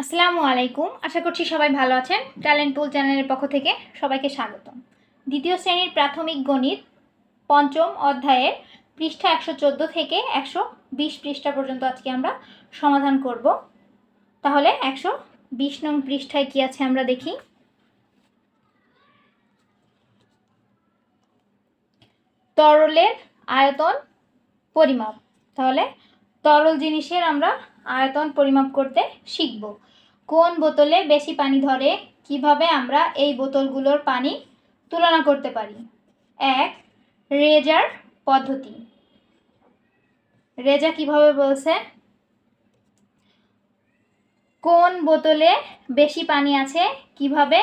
আসসালামু আলাইকুম। আশা করছি সবাই ভালো আছেন। ট্যালেন্ট পুল চ্যানেলের পক্ষ থেকে সবাইকে স্বাগতম। দ্বিতীয় শ্রেণির প্রাথমিক গণিত পঞ্চম অধ্যায়ের পৃষ্ঠা একশো চোদ্দ থেকে একশো বিশ পৃষ্ঠা পর্যন্ত আজকে আমরা সমাধান করব। তাহলে একশো বিশ নং পৃষ্ঠায় কী আছে আমরা দেখি। তরলের আয়তন পরিমাপ। তাহলে তরল জিনিসের আমরা আয়তন পরিমাপ করতে শিখব। কোন বোতলে বেশি পানি ধরে কীভাবে আমরা এই বোতলগুলোর পানি তুলনা করতে পারি? এক, রেজার পদ্ধতি। রেজা কীভাবে বলছে? কোন বোতলে বেশি পানি আছে কীভাবে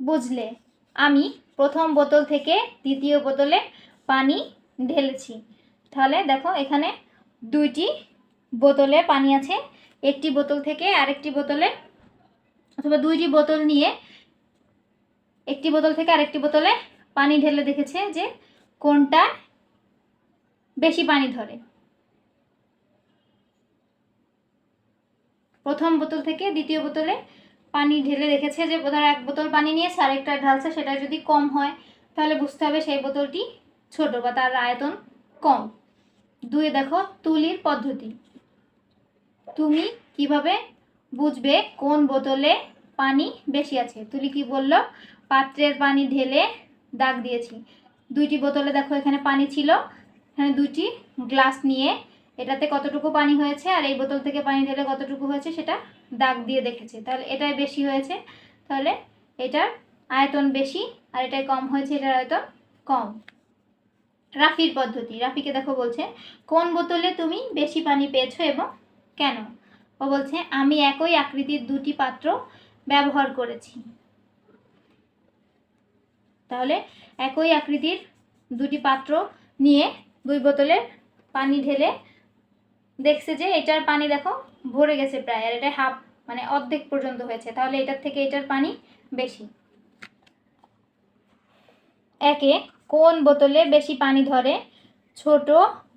বুঝলে? আমি প্রথম বোতল থেকে দ্বিতীয় বোতলে পানি ঢেলেছি। তাহলে দেখো এখানে দুইটি বোতলে পানি আছে, একটি বোতল থেকে আরেকটি বোতলে, অথবা দুইটি বোতল নিয়ে একটি বোতল থেকে আরেকটি বোতলে পানি ঢেলে দেখেছে যে কোনটা বেশি পানি ধরে। প্রথম বোতল থেকে দ্বিতীয় বোতলে পানি ঢেলে দেখেছে যে ধর এক বোতল পানি নিয়ে নিয়েছে, আরেকটা ঢালছে, সেটা যদি কম হয়, তাহলে বুঝতে হবে সেই বোতলটি ছোট বা তার আয়তন কম। দুই দেখো তুলির পদ্ধতি। তুমি কীভাবে বুঝবে কোন বোতলে পানি বেশি আছে? তুলি কি বলল? পাত্রের পানি ঢেলে দাগ দিয়েছি। দুইটি বোতলে দেখো এখানে পানি ছিল। এখানে দুইটি গ্লাস নিয়ে এটাতে কতটুকু পানি হয়েছে আর এই বোতল থেকে পানি ঢেলে কতটুকু হয়েছে সেটা দাগ দিয়ে দেখেছে। তাহলে এটাই বেশি হয়েছে। তাহলে এটার আয়তন বেশি আর এটাই কম হয়েছে, এটার আয়তন কম। রাফির পদ্ধতি। রাফিকে দেখো বলছে, কোন বোতলে তুমি বেশি পানি পেয়েছ এবং কেন? ও বলছে, আমি একই আকৃতির দুটি পাত্র ব্যবহার করেছি। তাহলে একই আকৃতির দুটি পাত্র নিয়ে দুই বোতলে পানি ঢেলে দেখছে যে এটার পানি দেখো ভরে গেছে প্রায়, আর এটা হাফ মানে অর্ধেক পর্যন্ত হয়েছে। তাহলে এটার থেকে এটার পানি বেশি। একে কোন বোতলে বেশি পানি ধরে ছোট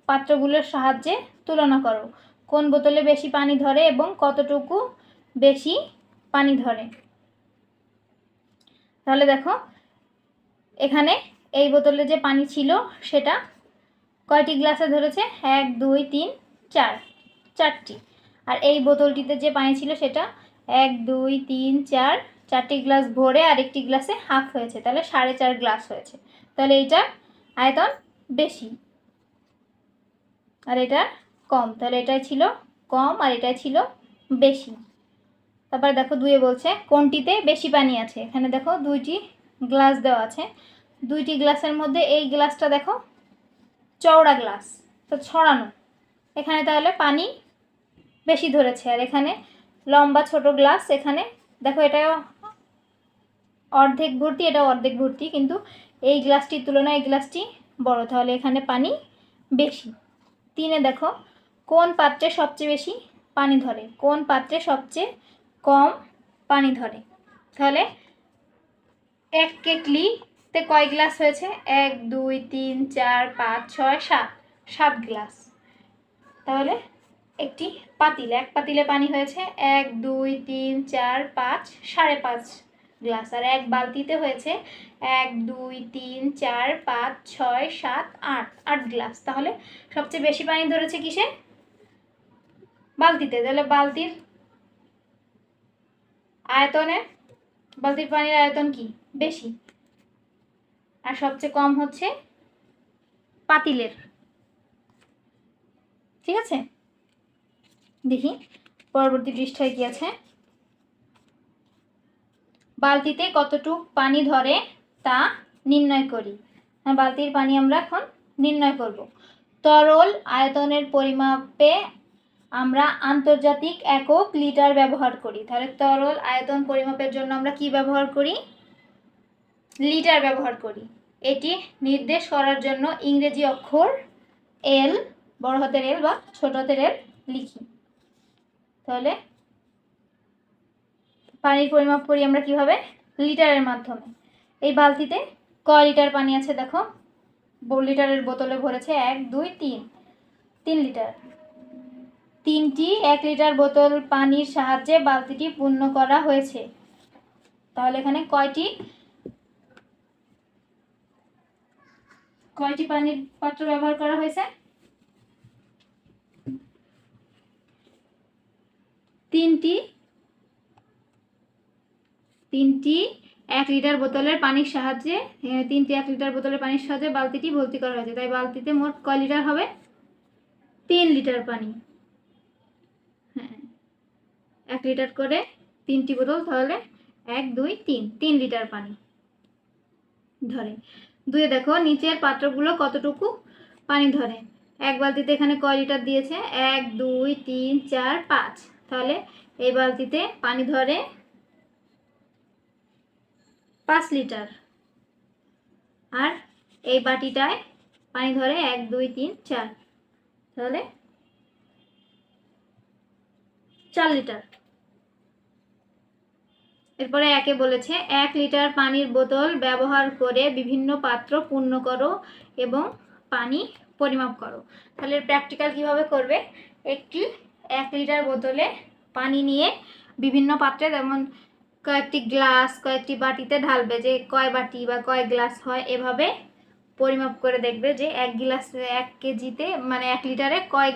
পাত্রগুলোর সাহায্যে তুলনা করো? কোন বোতলে বেশি পানি ধরে এবং কতটুকু বেশি পানি ধরে? তাহলে দেখো, এখানে এই বোতলে যে পানি ছিল সেটা কয়টি গ্লাসে ধরেছে? এক, দুই, তিন, চার, চারটি। আর এই বোতলটিতে যে পানি ছিল সেটা এক, দুই, তিন, চার, চারটি গ্লাস ভরে আর একটি গ্লাসে হাফ হয়েছে। তাহলে সাড়ে চার গ্লাস হয়েছে। তাহলে এইটার আয়তন বেশি। আর এটা কম, তাহলে এটাই ছিল কম আর এটাই ছিল বেশি। তারপরে দেখো দুয়ে বলছে, কোনটিতে বেশি পানি আছে? এখানে দেখো দুইটি গ্লাস দেওয়া আছে। দুইটি গ্লাসের মধ্যে এই গ্লাসটা দেখো, চওড়া গ্লাস, তো ছড়ানো। এখানে তাহলে পানি বেশি ধরেছে। আর এখানে লম্বা ছোট গ্লাস, এখানে দেখো এটা অর্ধেক ভর্তি এটা অর্ধেক ভর্তি, কিন্তু এই গ্লাসটির তুলনায় এই গ্লাসটি বড়। তাহলে এখানে পানি বেশি। তিনে দেখো, কোন পাত্রে সবচেয়ে বেশি পানি ধরে? কোন পাত্রে সবচেয়ে কম পানি ধরে? তাহলে এক কেটলিতে কয় গ্লাস হয়েছে? এক, দুই, তিন, চার, পাঁচ, ছয়, সাত। সাত গ্লাস। তাহলে একটি পাতিল। এক পাতিলে পানি হয়েছে এক, দুই, তিন, চার, পাঁচ, সাড়ে পাঁচ গ্লাস আর এক বালতিতে হয়েছে এক, দুই, তিন, চার, পাঁচ, ছয়, সাত, আট আট গ্লাস। তাহলে সবচেয়ে বেশি পানি ধরেছে কিসে বালতিতে। তাহলে বালতির আয়তনে, বালতির পানির আয়তন কি? বেশি। আর সবচেয়ে কম হচ্ছে পাতিলের। ঠিক আছে? দেখি, পরবর্তী পৃষ্ঠায় কি আছে? বালতিতে কতটুক পানি ধরে তা নির্ণয় করি। হ্যাঁ, বালতির পানি আমরা এখন নির্ণয় করব। তরল আয়তনের পরিমাপে আমরা আন্তর্জাতিক একক লিটার ব্যবহার করি। তাহলে তরল আয়তন পরিমাপের জন্য আমরা কি ব্যবহার করি? লিটার ব্যবহার করি। এটি নির্দেশ করার জন্য ইংরেজি অক্ষর এল বড় হাতের এল বা ছোট হাতের এল লিখি। তাহলে পানির পরিমাপ করি আমরা কীভাবে? লিটারের মাধ্যমে। এই বালতিতে কয় লিটার পানি আছে দেখো? লিটারের বোতলে ভরেছে এক, দুই, তিন। তিন লিটার। তিনটি এক লিটার বোতল পানির সাহায্যে বালতিটি পূর্ণ করা হয়েছে। তাহলে এখানে কয়টি? কয়টি পানির পাত্র ব্যবহার করা হয়েছে? তিনটি তিনটি এক লিটার বোতলের পানির সাহায্যে তিনটি এক লিটার বোতলের পানির সাহায্যে বালতিটি ভর্তি করা হয়েছে। তাই বালতিতে মোট কয় লিটার হবে? তিন লিটার পানি। হ্যাঁ। এক লিটার করে তিনটি বোতল, তাহলে এক, দুই, তিন। তিন লিটার পানি। ধরে। দুয়ে দেখো, নিচের পাত্রগুলো কতটুকু পানি ধরে? এক বালতিতে এখানে কয় লিটার দিয়েছে? এক, দুই, তিন, চার, পাঁচ। তাহলে এই বালতিতে পানি ধরে পাঁচ লিটার। আর এই বাটিটায় পানি ধরে এক, দুই, তিন, চার। তাহলে চার লিটার। এরপরে একে বলেছে, এক লিটার পানির বোতল ব্যবহার করে বিভিন্ন পাত্র পূর্ণ করো এবং পানি পরিমাপ করো। তাহলে প্র্যাকটিক্যাল কীভাবে করবে? একটি এক লিটার বোতলে পানি নিয়ে বিভিন্ন পাত্রে, যেমন কয়েকটি গ্লাস, কয়েকটি বাটিতে ঢালবে যে কয় বাটি বা কয় গ্লাস হয়, এভাবে পরিমাপ করে দেখবে যে এক গ্লাস এক কেজিতে মানে এক লিটারে কয়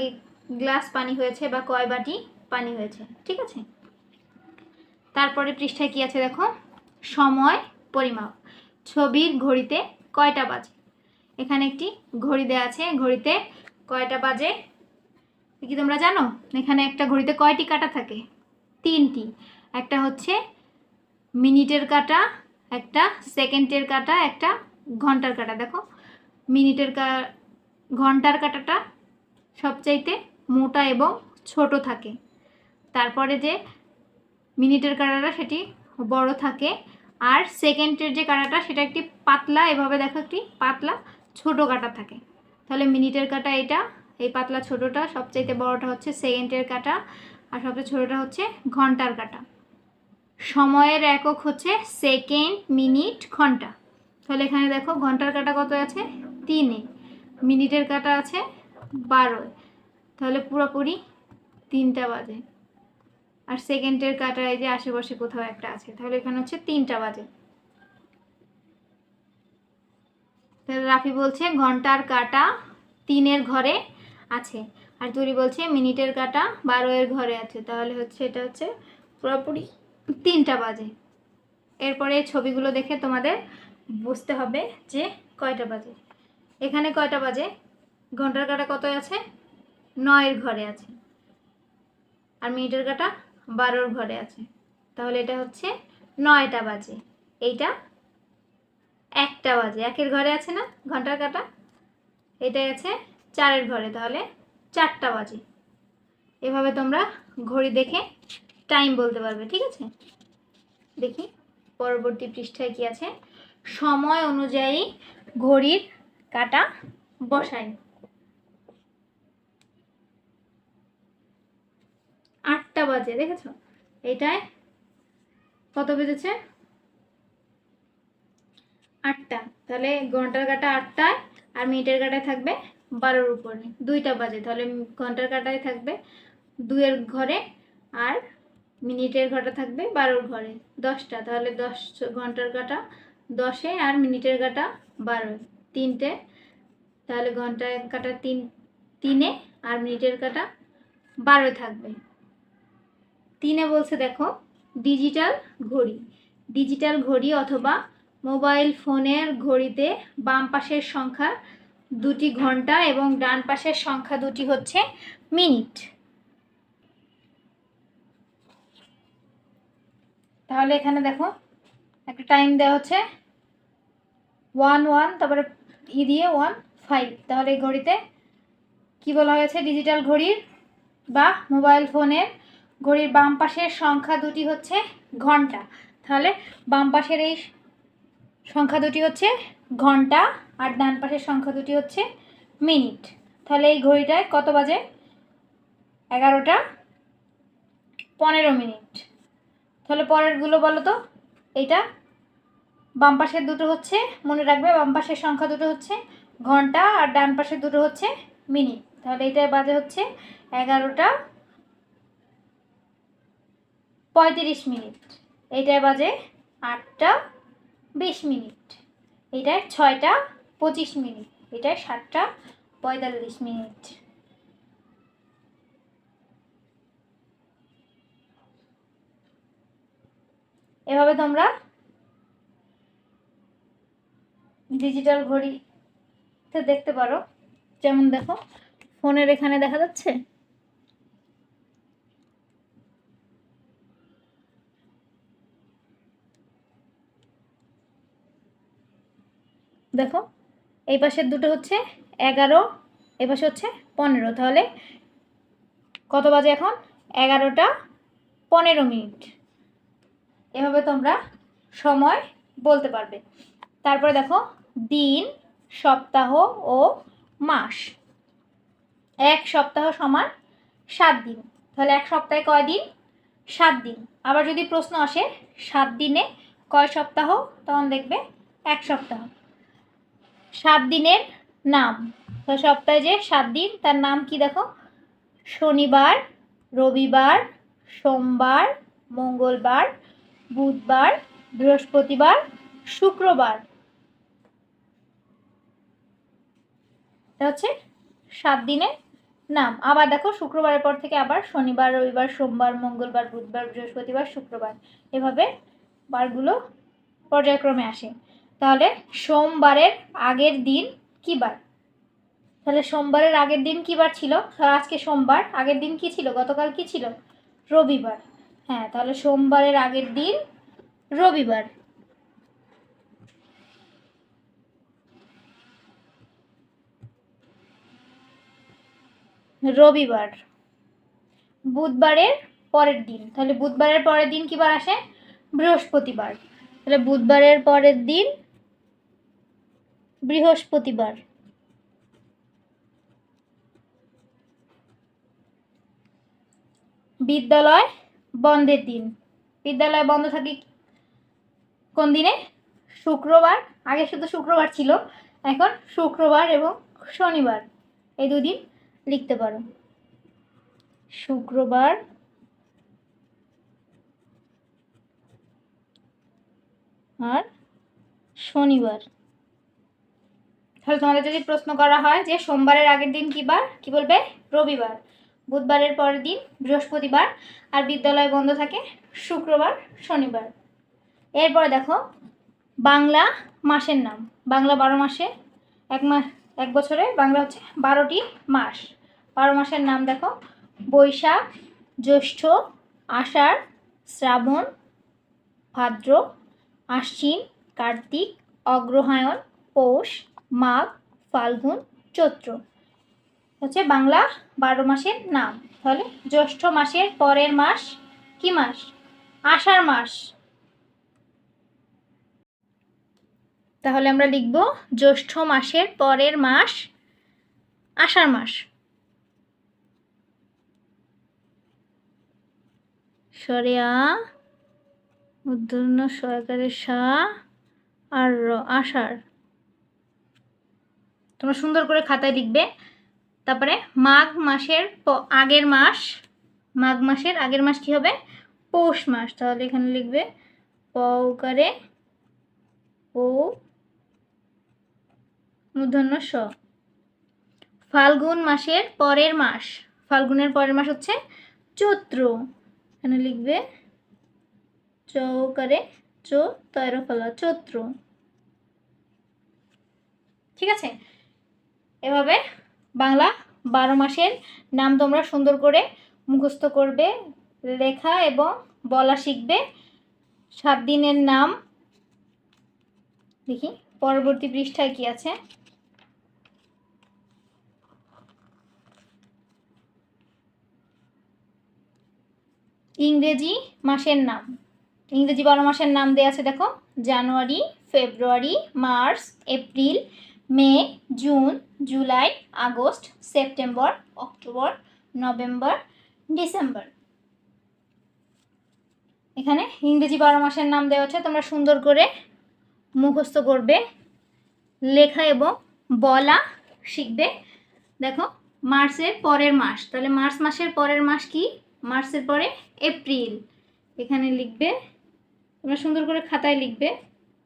গ্লাস পানি হয়েছে বা কয় বাটি পানি হয়েছে, ঠিক আছে? তারপরে পৃষ্ঠায় কি আছে দেখো? সময়, পরিমাপ। ছবির ঘড়িতে কয়টা বাজে? এখানে একটি ঘড়ি দেওয়া আছে, ঘড়িতে কয়টা বাজে? কি তোমরা জানো? এখানে একটা ঘড়িতে কয়টি কাটা থাকে? তিনটি। একটা হচ্ছে মিনিটের কাটা, একটা সেকেন্ডের কাটা, একটা ঘণ্টার কাটা। দেখো, মিনিটের কা, ঘণ্টার কাটাটা সবচাইতে মোটা এবং ছোট থাকে। তারপরে যে মিনিটের কাটাটা সেটি বড় থাকে, আর সেকেন্ডের যে কাটাটা সেটা একটি পাতলা, এভাবে দেখো একটি পাতলা, ছোট কাটা থাকে। তাহলে মিনিটের কাটা এটা এই পাতলা ছোটোটা সবচাইতে বড়টা হচ্ছে সেকেন্ডের কাটা, আর সবচেয়ে ছোটোটা হচ্ছে ঘণ্টার কাটা। সময়ের একক হচ্ছে সেকেন্ড মিনিট ঘণ্টা। তাহলে এখানে দেখো ঘণ্টার কাটা কত আছে? তিনে। মিনিটের কাটা আছে বারোয় তাহলে পুরোপুরি তিনটা বাজে। আর সেকেন্ডের কাটা এই যে আশেপাশে কোথাও একটা আছে, তাহলে এখানে হচ্ছে তিনটা বাজে। তাহলে রাফি বলছে ঘণ্টার কাটা তিনের ঘরে আছে, আর তুরি বলছে মিনিটের কাটা বারো এর ঘরে আছে। তাহলে হচ্ছে এটা হচ্ছে পুরোপুরি তিনটা বাজে। এরপরে ছবিগুলো দেখে তোমাদের বুঝতে হবে যে কয়টা বাজে। এখানে কয়টা বাজে? ঘণ্টার কাটা কত আছে? নয়ের ঘরে আছে। আর মিনিটের কাটা বারোর ঘরে আছে। তাহলে এটা হচ্ছে নয়টা বাজে। এইটা একটা বাজে। একের ঘরে আছে না ঘণ্টার কাটা এটাই আছে চারের ঘরে। তাহলে চারটা বাজে। এভাবে তোমরা ঘড়ি দেখে টাইম বলতে পারবে, ঠিক আছে? দেখি, পরবর্তী পৃষ্ঠায় কি আছে? সময় অনুযায়ী ঘড়ির কাটা বসাই। আটটা বাজে, দেখেছ? এটায় কত বেজেছে? আটটা। তাহলে ঘণ্টার কাটা আটটায় আর মিনিটের কাটায় থাকবে বারোর উপরে। দুইটা বাজে, তাহলে ঘণ্টার কাটায় থাকবে দুইয়ের ঘরে আর মিনিটের ঘটা থাকবে বারোর ঘরে, দশটা। তাহলে দশ ঘণ্টার কাটা দশে আর মিনিটের কাটা বারোয়। তিনটে, তাহলে ঘণ্টার কাটা তিন, তিনে আর মিনিটের কাটা বারো থাকবে। তিনে বলছে দেখো, ডিজিটাল ঘড়ি। ডিজিটাল ঘড়ি অথবা মোবাইল ফোনের ঘড়িতে বাম পাশের সংখ্যা দুটি ঘণ্টা এবং ডান পাশের সংখ্যা দুটি হচ্ছে মিনিট। তাহলে এখানে দেখো, একটা টাইম দেওয়া হচ্ছে ওয়ান ওয়ান তারপরে ই দিয়ে ওয়ান ফাইভ তাহলে এই ঘড়িতে কি বলা হয়েছে? ডিজিটাল ঘড়ির বা মোবাইল ফোনের ঘড়ির বাম পাশের সংখ্যা দুটি হচ্ছে ঘণ্টা। তাহলে বাম পাশের এই সংখ্যা দুটি হচ্ছে ঘণ্টা আর ডান পাশের সংখ্যা দুটি হচ্ছে মিনিট তাহলে এই ঘড়িটায় কত বাজে? এগারোটা পনেরো মিনিট তাহলে পরেরগুলো বলো তো? এইটা? বাম পাশের দুটো হচ্ছে, মনে রাখবে, বাম পাশের সংখ্যা দুটো হচ্ছে ঘণ্টা আর ডান পাশের দুটো হচ্ছে মিনিট। তাহলে এটা বাজে হচ্ছে এগারোটা পঁয়ত্রিশ মিনিট। এইটায় বাজে আটটা বিশ মিনিট। এটায় ছয়টা পঁচিশ মিনিট। এটায় সাতটা পঁয়তাল্লিশ মিনিট। এভাবে তোমরা ডিজিটাল ঘড়িতে দেখতে পারো। যেমন দেখো, ফোনের এখানে দেখা যাচ্ছে? দেখো, এই পাশের দুটো হচ্ছে এগারো, এই পাশে হচ্ছে পনেরো। তাহলে কত বাজে এখন? এগারোটা পনেরো মিনিট। এভাবে তোমরা সময় বলতে পারবে। তারপরে দেখো, দিন, সপ্তাহ ও মাস। এক সপ্তাহ সমান সাত দিন। তাহলে এক সপ্তাহে কয় দিন? সাত দিন। আবার যদি প্রশ্ন আসে, সাত দিনে কয় সপ্তাহ? তখন দেখবে এক সপ্তাহ। সাত দিনের নাম। সপ্তাহে যে সাত দিন, তার নাম কি দেখো? শনিবার, রবিবার, সোমবার, মঙ্গলবার বুধবার, বৃহস্পতিবার, শুক্রবার। এটা হচ্ছে সাত দিনের নাম। আবার দেখো, শুক্রবারের পর থেকে আবার শনিবার, রবিবার, সোমবার, মঙ্গলবার, বুধবার, বৃহস্পতিবার, শুক্রবার। এভাবে বারগুলো পর্যায়ক্রমে আসে। তাহলে সোমবারের আগের দিন কী বার? তাহলে সোমবারের আগের দিন কী বার ছিল? আজকে সোমবার, আগের দিন কি ছিল? গতকাল কি ছিল? রবিবার। হ্যাঁ তাহলে সোমবারের আগের দিন রবিবার। রবিবার, বুধবারের পরের দিন। তাহলে বুধবারের পরের দিন কি বার আসে? বৃহস্পতিবার। তাহলে বুধবারের পরের দিন বৃহস্পতিবার। বিদ্যালয় বন্ধের দিন। বিদ্যালয় বন্ধ থাকে কোন দিনে? শুক্রবার। আগে শুধু শুক্রবার ছিল, এখন শুক্রবার এবং শনিবার। এই দুদিন লিখতে পারো। শুক্রবার আর শনিবার। তাহলে তোমাদের যদি প্রশ্ন করা হয় যে সোমবারের আগের দিন কী বার? কী বলবে? রবিবার। বুধবারের পরের দিন, বৃহস্পতিবার, আর বিদ্যালয় বন্ধ থাকে শুক্রবার, শনিবার। এরপরে দেখো, বাংলা মাসের নাম। বাংলা বারো মাসে এক মাস এক বছরে বাংলা হচ্ছে বারোটি মাস। বারো মাসের নাম দেখো, বৈশাখ, জ্যৈষ্ঠ, আষাঢ়, শ্রাবণ, ভাদ্র, আশ্বিন, কার্তিক, অগ্রহায়ণ, পৌষ, মাঘ, ফাল্গুন, চৈত্র। হচ্ছে বাংলা বারো মাসের নাম। তাহলে জ্যৈষ্ঠ মাসের পরের মাস কি মাস? আষাঢ় মাস। তাহলে আমরা লিখব জ্যৈষ্ঠ মাসের পরের মাস আষাঢ় মাস। সরে আ উদ্ধর্ণ সরকারের সা, আর আষাঢ়। তোমরা সুন্দর করে খাতায় লিখবে। তারপরে মাঘ মাসের প- আগের মাস, মাঘ মাসের আগের মাস কি হবে? পৌষ মাস। তাহলে এখানে লিখবে পৌকারে ও মূর্ধন্য স। ফাল্গুন মাসের পরের মাস। ফাল্গুনের পরের মাস হচ্ছে চৈত্র। এখানে লিখবে চৌকারে চো তৈর ফলা চৈত্র। ঠিক আছে? এভাবে বাংলা বারো মাসের নাম তোমরা সুন্দর করে মুখস্থ করবে, লেখা এবং বলা শিখবে। সাত দিনের নাম। দেখি, পরবর্তী পৃষ্ঠায় কি আছে? ইংরেজি মাসের নাম। ইংরেজি বারো মাসের নাম দেওয়া আছে, দেখো। January, February, March, April May, June, July, August, September, October, November, December. এখানে ইংরেজি বারো মাসের নাম দেওয়া আছে। তোমরা সুন্দর করে মুখস্থ করবে, লেখা এবং বলা শিখবে। দেখো, মার্চের পরের মাস। তাহলে মার্চ মাসের পরের মাস কি? মার্চের পরে এপ্রিল। এখানে লিখবে, তোমরা সুন্দর করে খাতায় লিখবে।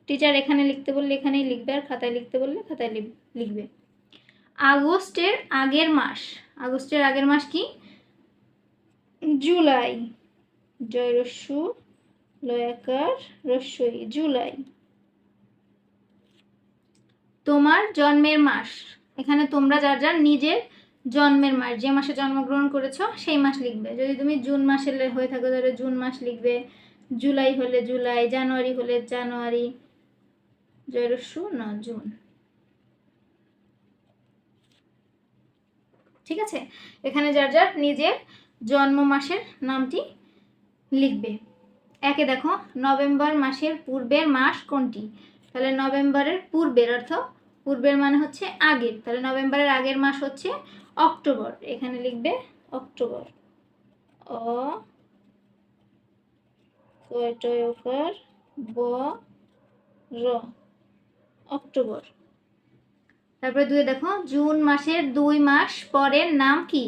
টিচার এখানে লিখতে বললে এখানেই লিখবে আর খাতায় লিখতে বললে খাতায় লিখ- লিখবে। আগস্টের আগের মাস, আগস্টের আগের মাস কি? জুলাই। জয় রস্যু লয়াকার রস্যই জুলাই। তোমার জন্মের মাস, এখানে তোমরা যার যার নিজের জন্মের মাস, যে মাসে জন্মগ্রহণ করেছ সেই মাস লিখবে। যদি তুমি জুন মাসে হয়ে থাকো তাহলে জুন মাস লিখবে, জুলাই হলে জুলাই, জানুয়ারি হলে জানুয়ারি জয়রস্যু না জুন। ঠিক আছে? এখানে যার যার নিজের জন্ম মাসের নামটি লিখবে। একে দেখো, নভেম্বর মাসের পূর্বের মাস কোনটি? তাহলে নভেম্বরের পূর্বের অর্থ পূর্বের মানে হচ্ছে আগের। তাহলে নভেম্বরের আগের মাস হচ্ছে অক্টোবর। এখানে লিখবে অক্টোবর। অ ব, র। অক্টোবর। তারপরে দুই দেখো, জুন মাসের দুই মাস পরের নাম কি?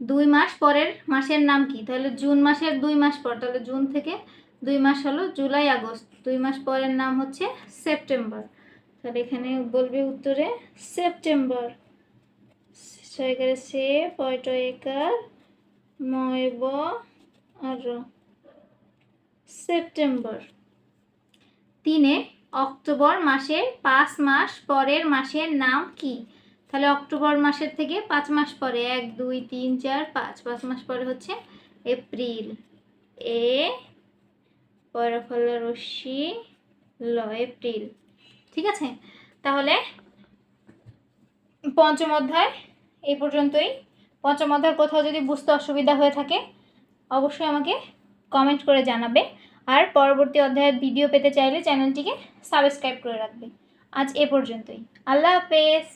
দুই মাস পরের মাসের নাম কি? তাহলে জুন মাসের দুই মাস পর, তাহলে জুন থেকে দুই মাস হলো জুলাই, আগস্ট। দুই মাস পরের নাম হচ্ছে সেপ্টেম্বর। তাহলে এখানে বলবে উত্তরে সেপ্টেম্বর। সে, পয়ট একার, ময়ব, আর সেপ্টেম্বর। তিনে অক্টোবর মাসের পাঁচ মাস পরের মাসের নাম কি? তাহলে অক্টোবর মাসের থেকে পাঁচ মাস পরে, এক, দুই, তিন, চার, পাঁচ। পাঁচ মাস পরে হচ্ছে এপ্রিল। এ পরফল রশ্মি ল এপ্রিল। ঠিক আছে? তাহলে পঞ্চম অধ্যায় এই পর্যন্তই। পঞ্চম অধ্যায় কোথাও যদি বুঝতে অসুবিধা হয়ে থাকে, অবশ্যই আমাকে কমেন্ট করে জানাবে। আর পরবর্তী অধ্যায়ের ভিডিও পেতে চাইলে চ্যানেলটিকে সাবস্ক্রাইব করে রাখবে। আজ এ পর্যন্তই। আল্লাহ হাফেজ।